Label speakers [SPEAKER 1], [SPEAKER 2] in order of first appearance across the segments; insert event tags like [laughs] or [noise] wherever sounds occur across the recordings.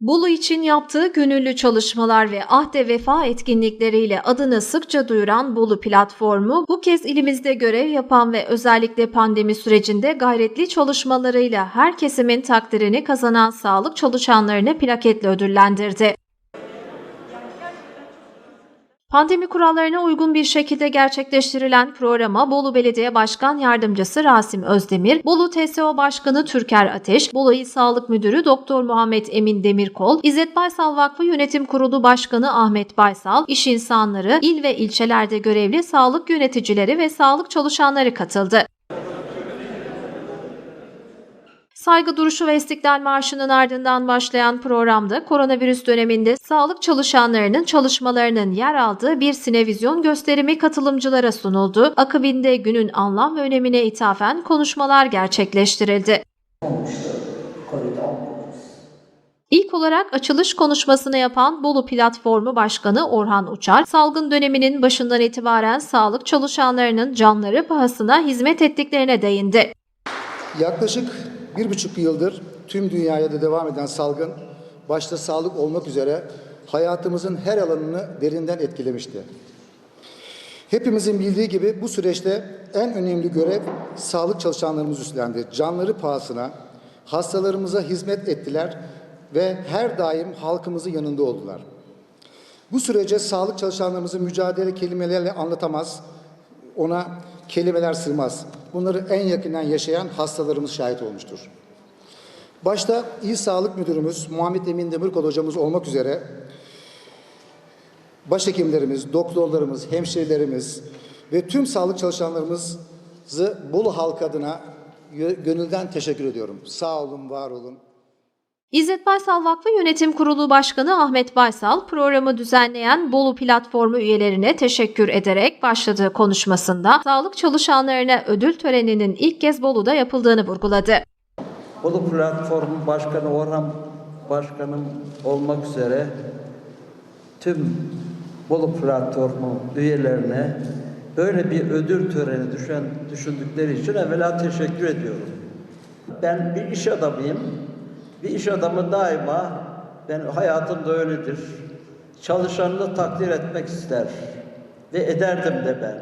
[SPEAKER 1] Bolu için yaptığı gönüllü çalışmalar ve ahde vefa etkinlikleriyle adını sıkça duyuran Bolu platformu bu kez ilimizde görev yapan ve özellikle pandemi sürecinde gayretli çalışmalarıyla her kesimin takdirini kazanan sağlık çalışanlarını plaketle ödüllendirdi. Pandemi kurallarına uygun bir şekilde gerçekleştirilen programa Bolu Belediye Başkan Yardımcısı Rasim Özdemir, Bolu TSO Başkanı Türker Ateş, Bolu İl Sağlık Müdürü Doktor Muhammed Emin Demirkol, İzzet Baysal Vakfı Yönetim Kurulu Başkanı Ahmet Baysal, iş insanları, il ve ilçelerde görevli sağlık yöneticileri ve sağlık çalışanları katıldı. Saygı duruşu ve İstiklal Marşı'nın ardından başlayan programda koronavirüs döneminde sağlık çalışanlarının çalışmalarının yer aldığı bir sinevizyon gösterimi katılımcılara sunuldu. Akabinde günün anlam ve önemine ithafen konuşmalar gerçekleştirildi.
[SPEAKER 2] olmuştu Covid-19.
[SPEAKER 1] İlk olarak açılış konuşmasını yapan Bolu Platformu Başkanı Orhan Uçar, salgın döneminin başından itibaren sağlık çalışanlarının canları pahasına hizmet ettiklerine değindi.
[SPEAKER 3] Yaklaşık bir buçuk yıldır tüm dünyaya da devam eden salgın, başta sağlık olmak üzere hayatımızın her alanını derinden etkilemişti. Hepimizin bildiği gibi bu süreçte en önemli görev sağlık çalışanlarımız üstlendi. Canları pahasına hastalarımıza hizmet ettiler ve her daim halkımızın yanında oldular. Bu sürece sağlık çalışanlarımızı mücadele kelimelerle anlatamaz, ona kelimeler sığmaz. Bunları en yakından yaşayan hastalarımız şahit olmuştur. Başta İl Sağlık Müdürümüz Muhammed Emin Demirkol hocamız olmak üzere başhekimlerimiz, doktorlarımız, hemşirelerimiz ve tüm sağlık çalışanlarımızı Bolu halkı adına gö- gönülden teşekkür ediyorum. Sağ olun, var olun.
[SPEAKER 1] İzzet Baysal Vakfı Yönetim Kurulu Başkanı Ahmet Baysal, programı düzenleyen Bolu Platformu üyelerine teşekkür ederek başladığı konuşmasında sağlık çalışanlarına ödül töreninin ilk kez Bolu'da yapıldığını vurguladı.
[SPEAKER 4] Bolu Platformu Başkanı Orhan Başkanım olmak üzere tüm Bolu Platformu üyelerine böyle bir ödül töreni düşen, düşündükleri için evvela teşekkür ediyorum. Ben bir iş adamıyım. Bir iş adamı daima, ben hayatımda öyledir. Çalışanını takdir etmek ister. Ve ederdim de ben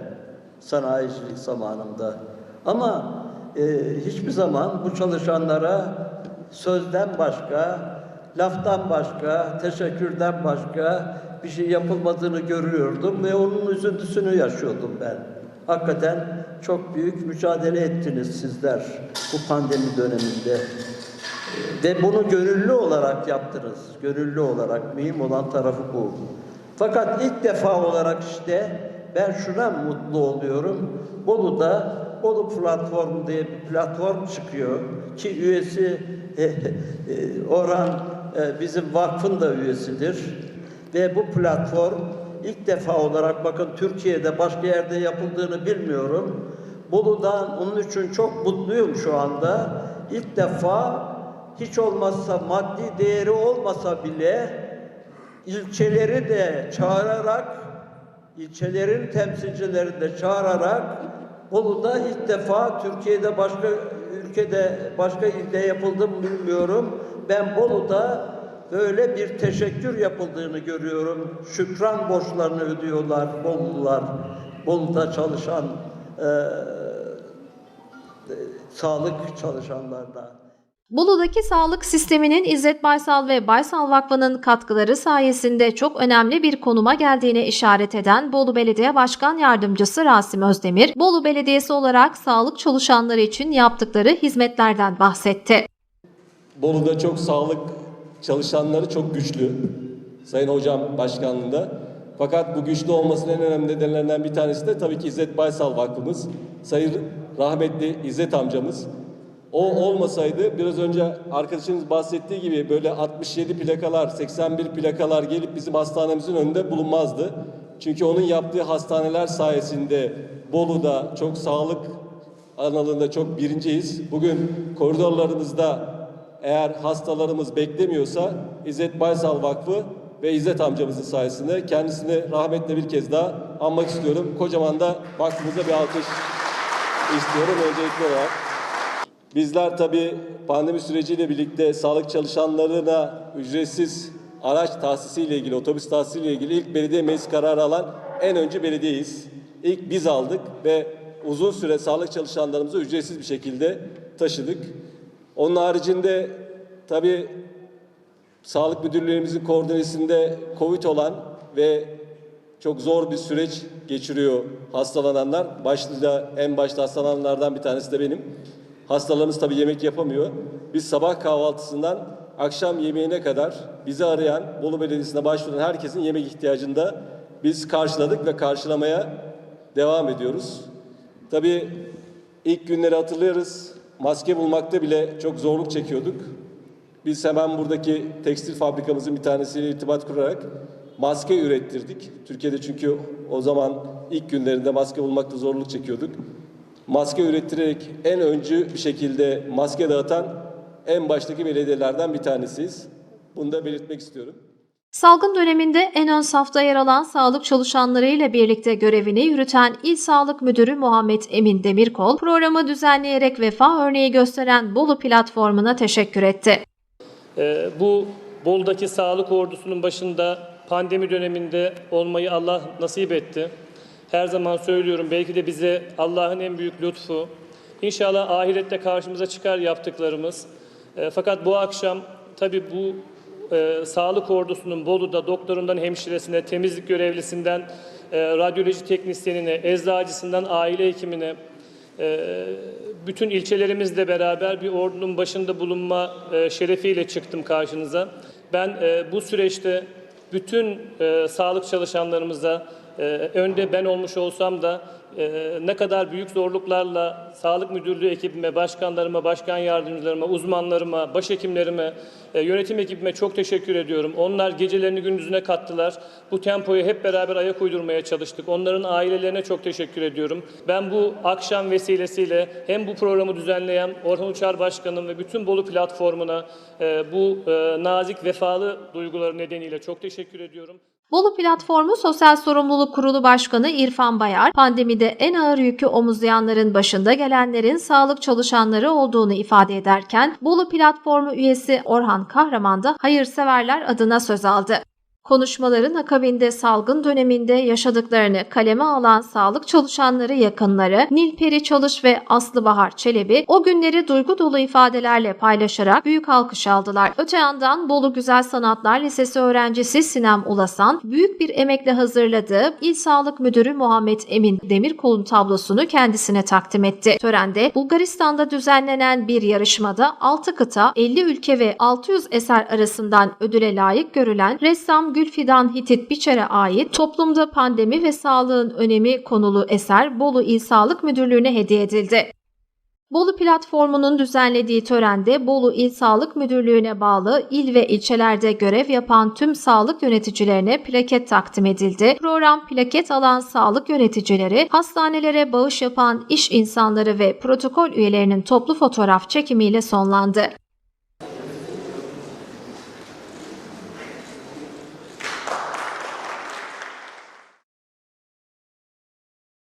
[SPEAKER 4] sanayicilik zamanımda. Ama e, hiçbir zaman bu çalışanlara sözden başka, laftan başka, teşekkürden başka bir şey yapılmadığını görüyordum ve onun üzüntüsünü yaşıyordum ben. Hakikaten çok büyük mücadele ettiniz sizler bu pandemi döneminde. Ve bunu gönüllü olarak yaptınız. Gönüllü olarak mühim olan tarafı bu. Fakat ilk defa olarak işte ben şuna mutlu oluyorum. Bolu'da Bolu Platformu diye bir platform çıkıyor ki üyesi [laughs] e, e, Orhan e, bizim vakfın da üyesidir. Ve bu platform ilk defa olarak bakın Türkiye'de başka yerde yapıldığını bilmiyorum. Bolu'dan onun için çok mutluyum şu anda. İlk defa hiç olmazsa maddi değeri olmasa bile ilçeleri de çağırarak, ilçelerin temsilcilerini de çağırarak Bolu'da ilk defa Türkiye'de başka ülkede, başka ilde yapıldı mı bilmiyorum. Ben Bolu'da böyle bir teşekkür yapıldığını görüyorum. Şükran borçlarını ödüyorlar Bolulular. Bolu'da çalışan eee sağlık çalışanlarına.
[SPEAKER 1] Bolu'daki sağlık sisteminin İzzet Baysal ve Baysal Vakfı'nın katkıları sayesinde çok önemli bir konuma geldiğine işaret eden Bolu Belediye Başkan Yardımcısı Rasim Özdemir, Bolu Belediyesi olarak sağlık çalışanları için yaptıkları hizmetlerden bahsetti.
[SPEAKER 5] Bolu'da çok sağlık çalışanları çok güçlü. Sayın Hocam başkanlığında. Fakat bu güçlü olmasının en önemli nedenlerinden bir tanesi de tabii ki İzzet Baysal Vakfımız. Sayın rahmetli İzzet amcamız. O olmasaydı biraz önce arkadaşınız bahsettiği gibi böyle 67 plakalar, 81 plakalar gelip bizim hastanemizin önünde bulunmazdı. Çünkü onun yaptığı hastaneler sayesinde Bolu'da çok sağlık alanında çok birinciyiz. Bugün koridorlarımızda eğer hastalarımız beklemiyorsa İzzet Baysal Vakfı ve İzzet amcamızın sayesinde kendisini rahmetle bir kez daha anmak istiyorum. Kocaman da vakfımıza bir alkış istiyorum öncelikli olarak. Bizler tabii pandemi süreciyle birlikte sağlık çalışanlarına ücretsiz araç tahsisiyle ilgili, otobüs tahsisiyle ilgili ilk belediye meclis kararı alan en önce belediyeyiz. İlk biz aldık ve uzun süre sağlık çalışanlarımızı ücretsiz bir şekilde taşıdık. Onun haricinde tabii Sağlık Müdürlüğümüzün koordinesinde COVID olan ve çok zor bir süreç geçiriyor hastalananlar. Başlıca en başta hastalananlardan bir tanesi de benim. Hastalarımız tabii yemek yapamıyor. Biz sabah kahvaltısından akşam yemeğine kadar bizi arayan, Bolu Belediyesi'ne başvuran herkesin yemek ihtiyacını da biz karşıladık ve karşılamaya devam ediyoruz. Tabii ilk günleri hatırlıyoruz. Maske bulmakta bile çok zorluk çekiyorduk. Biz hemen buradaki tekstil fabrikamızın bir tanesiyle irtibat kurarak maske ürettirdik. Türkiye'de çünkü o zaman ilk günlerinde maske bulmakta zorluk çekiyorduk. Maske ürettirerek en öncü bir şekilde maske dağıtan en baştaki belediyelerden bir tanesiyiz. Bunu da belirtmek istiyorum.
[SPEAKER 1] Salgın döneminde en ön safta yer alan sağlık çalışanları ile birlikte görevini yürüten İl Sağlık Müdürü Muhammed Emin Demirkol, programı düzenleyerek vefa örneği gösteren Bolu platformuna teşekkür etti.
[SPEAKER 6] Ee, Bu Bolu'daki sağlık ordusunun başında pandemi döneminde olmayı Allah nasip etti. Her zaman söylüyorum belki de bize Allah'ın en büyük lütfu. İnşallah ahirette karşımıza çıkar yaptıklarımız. Ee, Fakat bu akşam tabii bu e, sağlık ordusunun Bolu'da doktorundan hemşiresine, temizlik görevlisinden e, radyoloji teknisyenine, eczacısından aile hekimine, e, bütün ilçelerimizle beraber bir ordunun başında bulunma e, şerefiyle çıktım karşınıza. Ben e, bu süreçte bütün e, sağlık çalışanlarımıza e, önde ben olmuş olsam da e, ne kadar büyük zorluklarla sağlık müdürlüğü ekibime, başkanlarıma, başkan yardımcılarıma, uzmanlarıma, başhekimlerime, e, yönetim ekibime çok teşekkür ediyorum. Onlar gecelerini gündüzüne kattılar. Bu tempoyu hep beraber ayak uydurmaya çalıştık. Onların ailelerine çok teşekkür ediyorum. Ben bu akşam vesilesiyle hem bu programı düzenleyen Orhan Uçar Başkanım ve bütün Bolu platformuna e, bu nazik vefalı duyguları nedeniyle çok teşekkür ediyorum.
[SPEAKER 1] Bolu Platformu Sosyal Sorumluluk Kurulu Başkanı İrfan Bayar, pandemide en ağır yükü omuzlayanların başında gelenlerin sağlık çalışanları olduğunu ifade ederken, Bolu Platformu üyesi Orhan Kahraman da hayırseverler adına söz aldı. Konuşmaların akabinde salgın döneminde yaşadıklarını kaleme alan sağlık çalışanları yakınları Nilperi Çalış ve Aslı Bahar Çelebi o günleri duygu dolu ifadelerle paylaşarak büyük alkış aldılar. Öte yandan Bolu Güzel Sanatlar Lisesi öğrencisi Sinem Ulasan büyük bir emekle hazırladığı İl Sağlık Müdürü Muhammed Emin Demirkol'un tablosunu kendisine takdim etti. Törende Bulgaristan'da düzenlenen bir yarışmada 6 kıta, 50 ülke ve 600 eser arasından ödüle layık görülen ressam Gülfidan Hitit Biçer'e ait Toplumda Pandemi ve Sağlığın Önemi konulu eser Bolu İl Sağlık Müdürlüğü'ne hediye edildi. Bolu platformunun düzenlediği törende Bolu İl Sağlık Müdürlüğü'ne bağlı il ve ilçelerde görev yapan tüm sağlık yöneticilerine plaket takdim edildi. Program plaket alan sağlık yöneticileri, hastanelere bağış yapan iş insanları ve protokol üyelerinin toplu fotoğraf çekimiyle sonlandı.